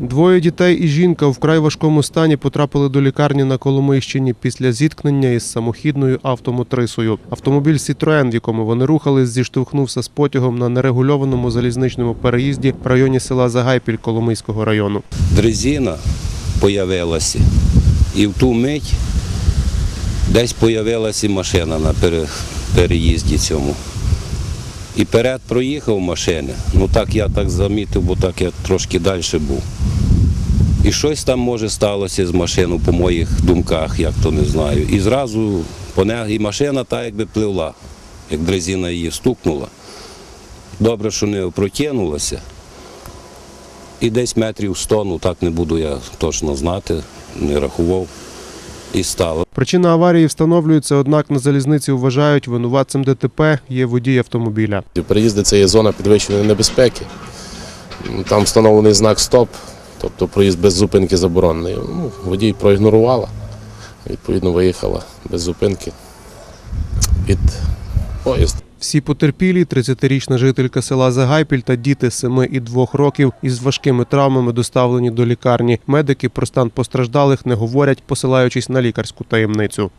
Двоє дітей і жінка у вкрай важкому стані потрапили до лікарні на Коломийщині після зіткнення із самохідною автомотрисою. Автомобіль Citroen, в якому вони рухались, зіштовхнувся з потягом на нерегульованому залізничному переїзді в районі села Загайпіль Коломийського району. дрезина появилася. І в ту мить десь появилася і машина на переїзді цьому. І перед проїхав машини. Ну так я так замітив, бо так я трошки далі був. І щось там може сталося з машиною по моїх думках, як то не знаю. І зразу і машина так якби пливла, як дрезина її стукнула. Добре, що не опрокинулася. І десь метрів 100, ну так не буду я точно знати, не рахував. І стало. Причина аварії встановлюється, однак на залізниці вважають, винуватцем ДТП є водій автомобіля. Переїзди це є зона підвищеної небезпеки. Там встановлений знак стоп, тобто проїзд без зупинки заборонений. Ну, водій проігнорувала, відповідно, виїхала без зупинки під поїзд. Всі потерпілі, 30-річна жителька села Загайпіль та діти 7 і 2 років із важкими травмами доставлені до лікарні. Медики про стан постраждалих не говорять, посилаючись на лікарську таємницю.